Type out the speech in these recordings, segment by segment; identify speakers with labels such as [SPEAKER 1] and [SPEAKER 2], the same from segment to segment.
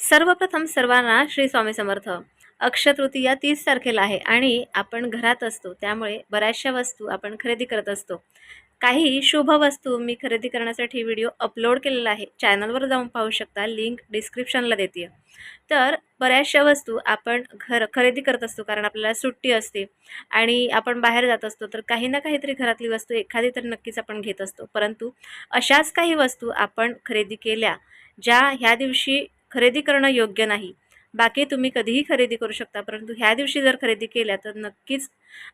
[SPEAKER 1] सर्वप्रथम सर्वांना श्री स्वामी समर्थ. अक्षय तृतीया तीस तारखेला आहे आणि आपण घरात असतो त्यामुळे बऱ्याचशा वस्तू आपण खरेदी करत असतो. काही शुभ वस्तू मी खरेदी करण्यासाठी व्हिडिओ अपलोड केलेला आहे चॅनलवर जाऊन पाहू शकता लिंक डिस्क्रिप्शनला देते तर बऱ्याचशा वस्तू आपण घर खरेदी करत असतो कारण आपल्याला सुट्टी असते आणि आपण बाहेर जात असतो तर काही ना काहीतरी घरातली वस्तू एखादी तर नक्कीच आपण घेत असतो. परंतु अशाच काही वस्तू आपण खरेदी केल्या ज्या ह्या दिवशी खरेदी करणं योग्य नाही. बाकी तुम्ही कधीही खरेदी करू शकता परंतु ह्या दिवशी जर खरेदी केल्या तर नक्कीच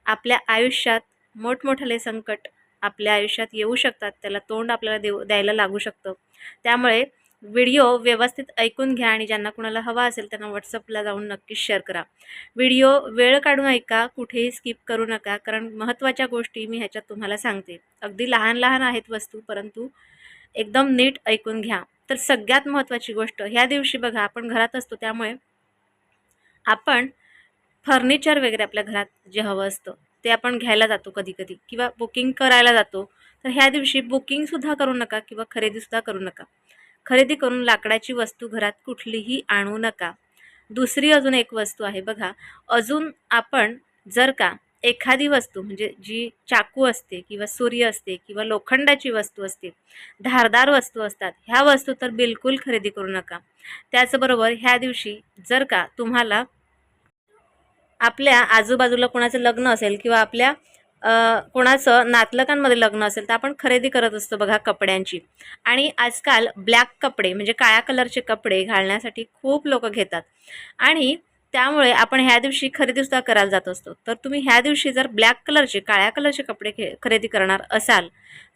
[SPEAKER 1] आपल्या आयुष्यात मोठमोठाले संकट आपल्या आयुष्यात येऊ शकतात त्याला तोंड आपल्याला देऊ द्यायला लागू शकतं. त्यामुळे व्हिडिओ व्यवस्थित ऐकून घ्या आणि ज्यांना कुणाला हवा असेल त्यांना व्हॉट्सअपला जाऊन नक्कीच शेअर करा. व्हिडिओ वेळ काढून ऐका कुठेही स्किप करू नका कारण महत्त्वाच्या गोष्टी मी ह्याच्यात तुम्हाला सांगते. अगदी लहान लहान आहेत वस्तू परंतु एकदम नीट ऐकून घ्या. तर सगळ्यात महत्त्वाची गोष्ट ह्या दिवशी बघा आपण घरात असतो त्यामुळे आपण फर्निचर वगैरे आपल्या घरात जे हवं असतं ते आपण घ्यायला जातो कधी कधी किंवा बुकिंग करायला जातो. तर ह्या दिवशी बुकिंगसुद्धा करू नका किंवा खरेदीसुद्धा करू नका. खरेदी करून लाकडाची वस्तू घरात कुठलीही आणू नका. दुसरी अजून एक वस्तू आहे बघा अजून आपण जर का एखादी वस्तू म्हणजे जी चाकू असते किंवा सूर्य असते किंवा लोखंडाची वस्तू असते धारदार वस्तू असतात ह्या वस्तू तर बिलकुल खरेदी करू नका. त्याचबरोबर ह्या दिवशी जर का तुम्हाला आपल्या आजूबाजूला कोणाचं लग्न असेल किंवा आपल्या कोणाचं नातलकांमध्ये लग्न असेल तर आपण खरेदी करत असतो बघा कपड्यांची. आणि आजकाल ब्लॅक कपडे म्हणजे काळ्या कलरचे कपडे घालण्यासाठी खूप लोक घेतात. आणि त्यामुळे आपण ह्या दिवशी खरेदीसुद्धा करायला जात असतो. तर तुम्ही ह्या दिवशी जर ब्लॅक कलरचे काळ्या कलरचे कपडे खे खरेदी करणार असाल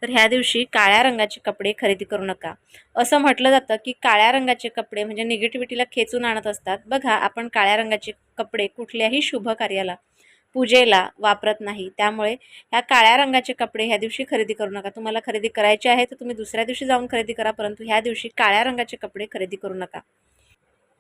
[SPEAKER 1] तर ह्या दिवशी काळ्या रंगाचे कपडे खरेदी करू नका. असं म्हटलं जातं की काळ्या रंगाचे कपडे म्हणजे निगेटिव्हिटीला खेचून आणत असतात. बघा आपण काळ्या रंगाचे कपडे कुठल्याही शुभ कार्याला पूजेला वापरत नाही. त्यामुळे ह्या काळ्या रंगाचे कपडे ह्या दिवशी खरेदी करू नका. तुम्हाला खरेदी करायचे आहे तर तुम्ही दुसऱ्या दिवशी जाऊन खरेदी करा परंतु ह्या दिवशी काळ्या रंगाचे कपडे खरेदी करू नका.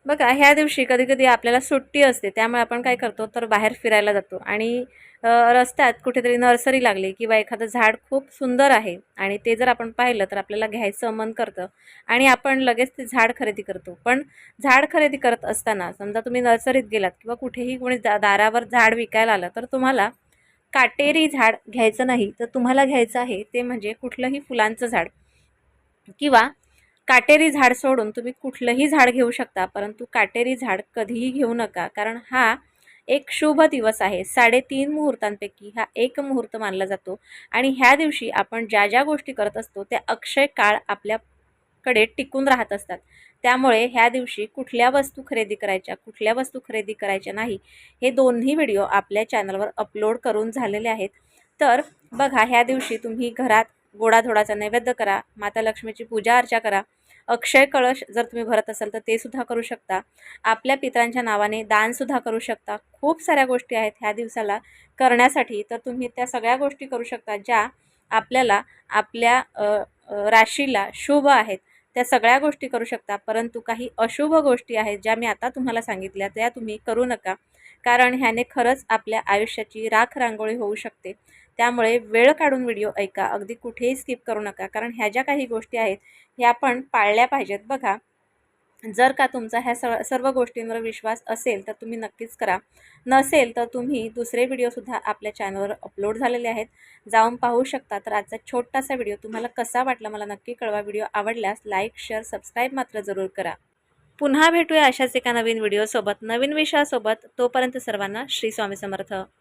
[SPEAKER 1] बघा ह्या दिवशी कधी कधी आपल्याला सुट्टी असते त्यामुळे आपण काय करतो तर बाहेर फिरायला जातो. आणि रस्त्यात कुठेतरी नर्सरी लागली किंवा एखादं झाड खूप सुंदर आहे आणि ते जर आपण पाहिलं तर आपल्याला घ्यायचं मन करतं आणि आपण लगेच ते झाड खरेदी करतो. पण झाड खरेदी करत असताना समजा तुम्ही नर्सरीत गेलात किंवा कुठेही कोणी दारावर झाड विकायला आलं तर तुम्हाला काटेरी झाड घ्यायचं नाही तर तुम्हाला घ्यायचं आहे ते म्हणजे कुठलंही फुलांचं झाड किंवा काटेरी झाड सोडून तुम्ही कुठलंही झाड घेऊ शकता परंतु काटेरी झाड कधीही घेऊ नका कारण हा एक शुभ दिवस आहे. साडेतीन मुहूर्तांपैकी हा एक मुहूर्त मानला जातो आणि ह्या दिवशी आपण ज्या ज्या गोष्टी करत असतो त्या अक्षय काळ आपल्याकडे टिकून राहत असतात. त्यामुळे ह्या दिवशी कुठल्या वस्तू खरेदी करायच्या कुठल्या वस्तू खरेदी करायच्या नाही हे दोन्ही व्हिडिओ आपल्या चॅनलवर अपलोड करून झालेले आहेत. तर बघा ह्या दिवशी तुम्ही घरात गोडाधोडाचा नैवेद्य करा माता लक्ष्मीची पूजा अर्चा करा अक्षय कळश जर तुम्ही भरत असाल तर ते सुद्धा करू शकता. आपल्या पित्रांच्या नावाने दानसुद्धा करू शकता. खूप साऱ्या गोष्टी आहेत ह्या दिवसाला करण्यासाठी. तर तुम्ही त्या सगळ्या गोष्टी करू शकता ज्या आपल्याला आपल्या राशीला शुभ आहेत. त्या सगळ्या गोष्टी करू शकता. परंतु काही अशुभ गोष्टी आहेत ज्या मी आता तुम्हाला सांगितल्या त्या तुम्ही करू नका. कारण ह्याने खरंच आपल्या आयुष्याची राख रांगोळी होऊ शकते. त्यामुळे वेळ काढून व्हिडिओ ऐका अगदी कुठेही स्किप करू नका कारण ह्या ज्या काही गोष्टी आहेत ह्या आपण पाळल्या पाहिजेत. बघा जर का तुमचा ह्या सर्व सर्व गोष्टींवर विश्वास असेल तर तुम्ही नक्कीच करा. नसेल तर तुम्ही दुसरे व्हिडिओसुद्धा आपल्या चॅनलवर अपलोड झालेले आहेत. जाऊन पाहू शकता तर आजचा छोटासा व्हिडिओ तुम्हाला कसा वाटला मला नक्की कळवा. व्हिडिओ आवडल्यास लाईक शेअर सबस्क्राईब मात्र जरूर करा. पुन्हा भेटूया अशाच एका नवीन व्हिडिओसोबत नवीन विषयासोबत. तोपर्यंत सर्वांना श्री स्वामी समर्थ.